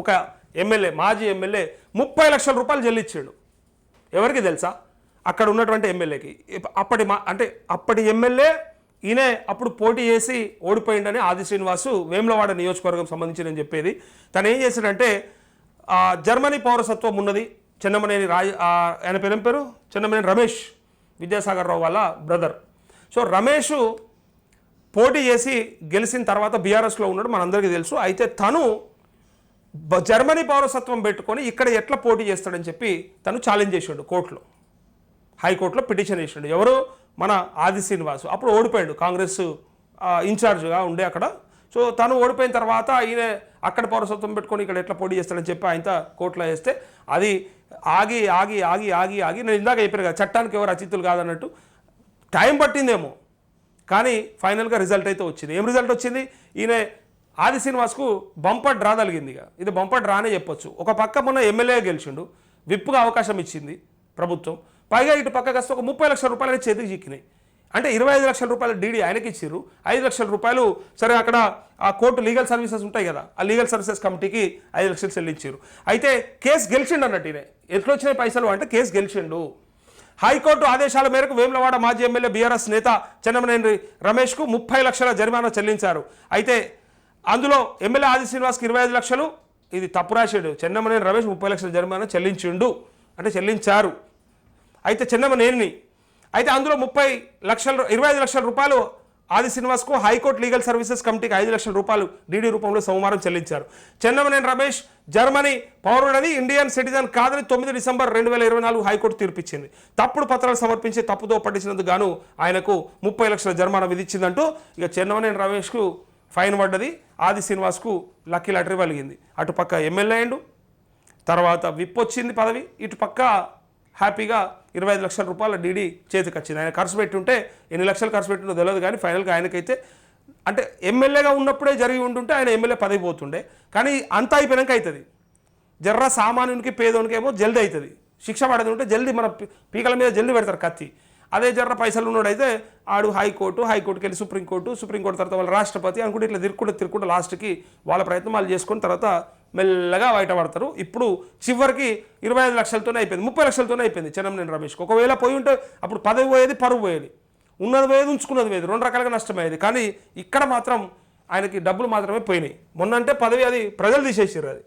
ఒక ఎమ్మెల్యే మాజీ ఎమ్మెల్యే ముప్పై లక్షల రూపాయలు చెల్లించాడు ఎవరికి తెలుసా? అక్కడ ఉన్నటువంటి ఎమ్మెల్యేకి. అప్పటి మా అంటే అప్పటి ఎమ్మెల్యే ఈయనే అప్పుడు పోటీ చేసి ఓడిపోయిండని ఆది శ్రీనివాసు వేములవాడ నియోజకవర్గం సంబంధించి నేను చెప్పేది. తను ఏం చేశాడంటే జర్మనీ పౌరసత్వం ఉన్నది. చిన్నమనేని రాజ ఆయన పేరు ఏం పేరు? చిన్నమనేని రమేష్ విద్యాసాగర్ రావు వాళ్ళ బ్రదర్. సో రమేష్ పోటీ చేసి గెలిచిన తర్వాత బీఆర్ఎస్లో ఉన్నాడు మనందరికీ తెలుసు. అయితే తను జర్మనీ పౌరసత్వం పెట్టుకొని ఇక్కడ ఎట్లా పోటీ చేస్తాడని చెప్పి తను ఛాలెంజ్ చేసాడు కోర్టులో. హైకోర్టులో పిటిషన్ వేసాడు. ఎవరు మన ఆది శ్రీనివాసు. అప్పుడు ఓడిపోయాడు. కాంగ్రెస్ ఇన్ఛార్జ్గా ఉండే అక్కడ. సో తను ఓడిపోయిన తర్వాత ఈయన అక్కడ పౌరసత్వం పెట్టుకొని ఇక్కడ ఎట్లా పోటీ చేస్తాడని చెప్పి ఆయనతో కోర్టులో వేస్తే అది ఆగి ఆగి ఆగి ఆగి ఆగి నేను ఇందాక చెప్పాను కదా చట్టానికి ఎవరు అతిథులు కాదన్నట్టు టైం పట్టిందేమో. కానీ ఫైనల్గా రిజల్ట్ అయితే వచ్చింది. ఏం రిజల్ట్ వచ్చింది? ఈయన ఆది శ్రీనివాస్కు బంపర్ డ్రా తగిలింది ఇక. ఇది బంపర్ డ్రానే చెప్పొచ్చు. ఒక పక్క మొన్న ఎమ్మెల్యే గెలిచిండు. విప్పుగా అవకాశం ఇచ్చింది ప్రభుత్వం. పైగా ఇటు పక్క కాస్త ఒక ముప్పై లక్షల రూపాయలు చేతికి చిక్కినాయి. అంటే ఇరవై ఐదు లక్షల రూపాయలు డీడీ ఆయనకి ఇచ్చిర్రు. ఐదు లక్షల రూపాయలు సరే అక్కడ ఆ కోర్టు లీగల్ సర్వీసెస్ ఉంటాయి కదా ఆ లీగల్ సర్వీసెస్ కమిటీకి ఐదు లక్షలు చెల్లించారు అయితే కేసు గెలిచిండు అన్నట్టు ఈయన. ఎట్లా వచ్చినాయి పైసలు అంటే కేసు గెలిచిండు. హైకోర్టు ఆదేశాల మేరకు వేములవాడ మాజీ ఎమ్మెల్యే బీఆర్ఎస్ నేత చెన్నమనేని రమేష్కు ముప్పై లక్షల జరిమానా చెల్లించారు. అయితే అందులో ఎమ్మెల్యే ఆది శ్రీనివాస్కి ఇరవై ఐదు లక్షలు. ఇది తప్పు రాశాడు చెన్నమనేని రమేష్ ముప్పై లక్షల జరిమానా చెల్లించిండు. అంటే చెల్లించారు. అయితే చెన్నమనేని అయితే అందులో ముప్పై లక్షల ఇరవై ఐదు లక్షల రూపాయలు ఆది శ్రీనివాస్కు హైకోర్టు లీగల్ సర్వీసెస్ కమిటీకి ఐదు లక్షల రూపాయలు డీడీ రూపంలో సోమవారం చెల్లించారు. చెన్నమనేని రమేష్ జర్మనీ పౌరుడని ఇండియన్ సిటిజన్ కాదని తొమ్మిది డిసెంబర్ రెండు వేల ఇరవై నాలుగు హైకోర్టు తీర్పిచ్చింది. తప్పుడు పత్రాలు సమర్పించి తప్పుదో పట్టించినందుకు గాను ఆయనకు ముప్పై లక్షల జరిమానా విధించిందంటూ ఇక చెన్నమనేని రమేష్కు ఫైన్ పడ్డది. ఆది శ్రీనివాస్కు లక్కీ లాటరీ కలిగింది అటుపక్క ఎమ్మెల్యే అయిండు తర్వాత విప్ వచ్చింది పదవి. ఇటుపక్క హ్యాపీగా ఇరవై ఐదు లక్షల రూపాయల డీడీ చేతికి వచ్చింది. ఆయన ఖర్చు పెట్టుంటే ఎన్ని లక్షలు ఖర్చు పెట్టిందో తెలియదు కానీ ఫైనల్గా ఆయనకైతే అంటే ఎమ్మెల్యేగా ఉన్నప్పుడే జరిగి ఉంటుంటే ఆయన ఎమ్మెల్యే పదవి పోతుండే. కానీ అంతా అయిపోయాక అవుతుంది జర్ర సామాన్యునికి పేదోనికి ఏమో జల్దీ అవుతుంది శిక్ష పడేది ఉంటే జల్ది మన పీకల మీద జల్దీ పెడతారు కత్తి. అదే జర్ర పైసలు ఉన్నాడైతే ఆడు హైకోర్టు హైకోర్టుకి వెళ్ళి సుప్రీంకోర్టు సుప్రీంకోర్టు తర్వాత వాళ్ళ రాష్ట్రపతి అనుకుంటే ఇట్లా తిరుక్కుంటూ తిరుక్కుంటూ లాస్ట్కి వాళ్ళ ప్రయత్నం వాళ్ళు చేసుకున్న తర్వాత మెల్లగా బయటపడతారు. ఇప్పుడు చివరికి ఇరవై ఐదు లక్షలతోనే అయిపోయింది ముప్పై లక్షలతోనే అయిపోయింది చెన్నమనేని రమేష్కి. ఒకవేళ పోయి ఉంటే అప్పుడు పదవి పోయేది పరువు పోయేది. ఉన్నది పోయేది ఉంచుకున్నది పోయేది. రెండు రకాలుగా నష్టమయ్యేది. కానీ ఇక్కడ మాత్రం ఆయనకి డబ్బులు మాత్రమే పోయినాయి. మొన్న అంటే పదవి అది ప్రజలు తీసేసారు అది.